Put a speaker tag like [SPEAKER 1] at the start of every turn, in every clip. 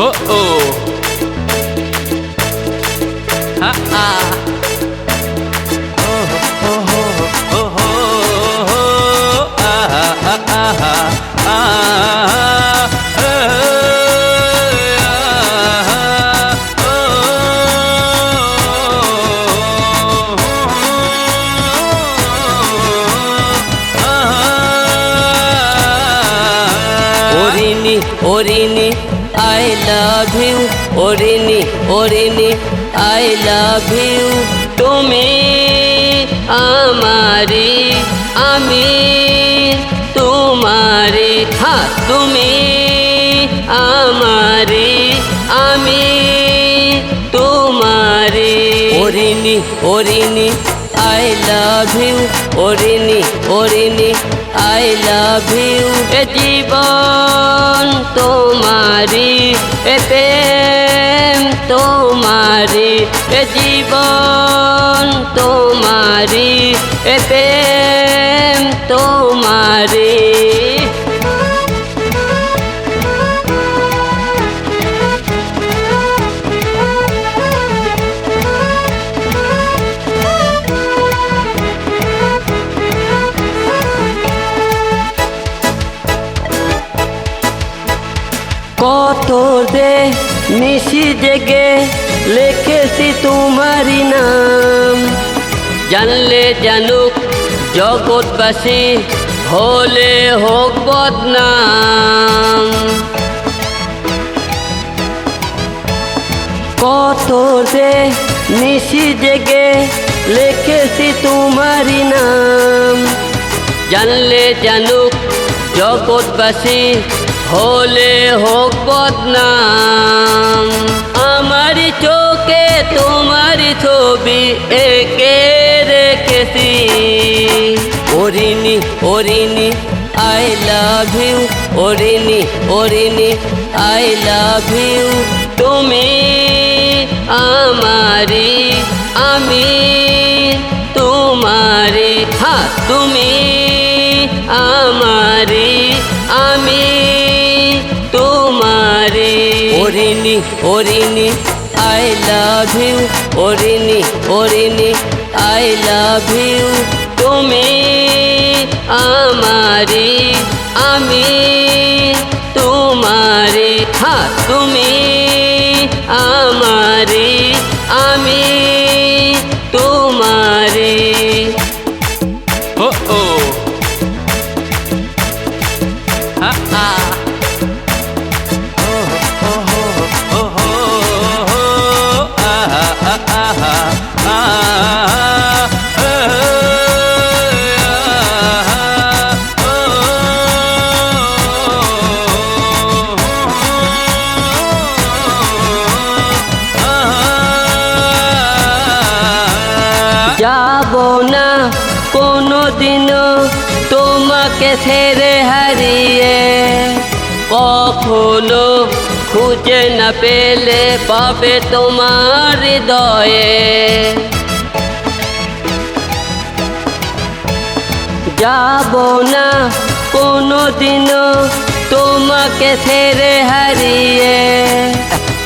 [SPEAKER 1] Oh oh. Ha ha. Oh oh oh oh oh oh. Ah ah ah ah ah.
[SPEAKER 2] ওরিনি love you ওরিনি ওরিনি I love you তুমি আমারি, আমি তোমারি হ্যাঁ তুমি আমারি, আমি তোমারি। ওরিনি ওরিনি আই লাভ ইউ ওরিনি ওরিনি আই লাভ ইউ জীবন তোমারি এ জীবন তোমারি এ প্রেম তোমারি কত দে নিশি জেগে লিখেছি তোমারই নাম। জানলে জানুক জগৎবাসী, হলে হোক বদনাম। কত যে নিশি জেগে লিখেছি তোমারই নাম। জানলে জানুক জগৎবাসী হলে হোক বদনাম। আমারই চোখে তোমারই ছবি একে রেখেছি। ওরিনি ওরিনি আই লাভ ইউ ওরিনি ওরিনি আই লাভ ইউ তুমি আমারি আমি তোমারি হ্যাঁ তুমি ওরিনি ওরিনি আই লাভ ইউ ওরিনি ওরিনি আই লাভ ইউ তুমি আমারি, আমি তোমারি। হ্যাঁ তুমি না। কোনো দিনও তোমাকে ছেড়ে হারিয়ে। কখনো খুঁজে না পেলে পাবে তোমার হৃদয়ে। যাব না। কোনো দিনও তোমাকে ছেড়ে হারিয়ে।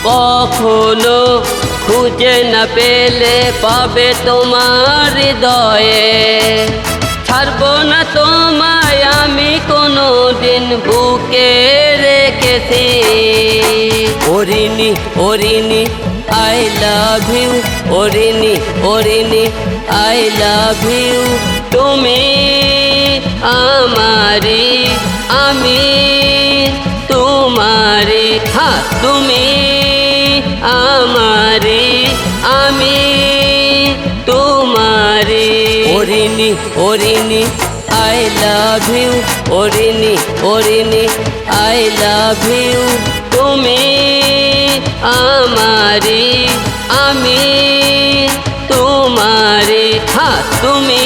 [SPEAKER 2] কখনো খুঁজে না পেলে পাবে তোমার হৃদয়ে। ছাড়বো না তোমায় আমি কোনো দিন বুকে রেখেছি। ওরিনি ওরিনি আই লাভ ইউ ওরিনি ওরিনি আই লাভ ইউ তুমি আমারি আমি তোমারি হ্যাঁ তুমি আমারে আমি তোমারে। ওরিনি ওরিনি আই লাভ ইউ ওরিনি ওরিনি আই লাভ ইউ তুমি আমারে আমি তোমারে। হ্যাঁ তুমি